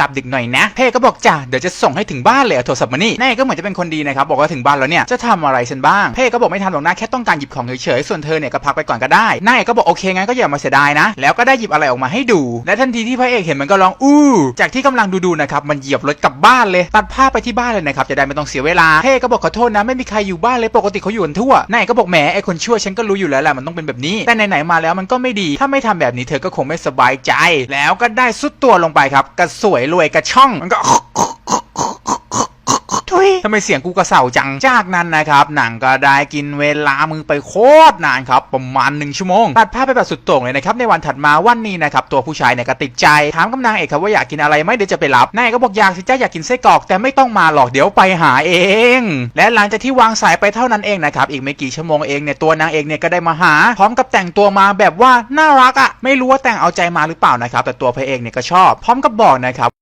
กลับดึกหน่อยนะ เพ่ก็บอกจ้ะเดี๋ยวจะส่งให้ถึงบ้านเลยเอาโทรศัพท์มานี่นายก็เหมือนจะเป็นคนดีนะครับบอกว่าถึงบ้านแล้วเนี่ยจะทำอะไรฉันบ้างเพ่ก็บอกไม่ทำหรอกนะแค่ต้องการหยิบของเฉยๆส่วนเธอเนี่ยก็พักไปก่อนก็ได้นายก็บอกโอเคงั้นก็อย่ามาเสียดายนะ แล้วก็ได้หยิบอะไรออกมาให้ดู และทันทีที่พระเอกเห็นมันก็ร้องอู้จากที่กำลังดูๆนะครับมันเหยียบรถกลับบ้านเลยตัดภาพไปที่บ้านเลยนะครับจะได้ไม่ต้องเสียเวลาเพ่ก็บอกขอโทษนะไม่มีใครอยู่บ้านเลยปกติเขาอยู่กันทั่วนายก็บอกแหมไอคนชั่วฉันก็รู้อยู่แล้วแหละมันต้องเป็นแบบนี้ แต่ไหนๆมาแล้วมันก็ไม่ดี ถ้าไม่ทำแบบนี้เธอก็คงไม่สบายใจ แล้วก็ได้สุดตัวลงไปครับกระสวยรวยกระช่องมันก็ทุยทำไมเสียงกูกระเสาจัง จากนั้นนะครับ หนังก็ได้กินเวลามือไปโคตรนานครับ ประมาณหนึ่งชั่วโมง ตัดภาพไปแบบสุดโต่งเลยนะครับ ในวันถัดมาวันนี้นะครับ ตัวผู้ชายเนี่ยก็ติดใจ ถามกำนางเอกครับว่าอยากกินอะไรไหมเดี๋ยวจะไปรับ นายก็บอกอยากสิจ้าอยากกินไส้กรอก แต่ไม่ต้องมาหรอกเดี๋ยวไปหาเอง และหลังจากที่วางสายไปเท่านั้นเองนะครับ อีกไม่กี่ชั่วโมงเองเนี่ยตัวนางเอกเนี่ยก็ได้มาหา พร้อมกับแต่งตัวมาแบบว่าน่ารักอะไม่รู้ว่าแต่งเอาใจมาหรือเปล่านะครับ แต่ตัวพระเอกเนี่ยก็ชอบ พร้อมกับบอกนะครับ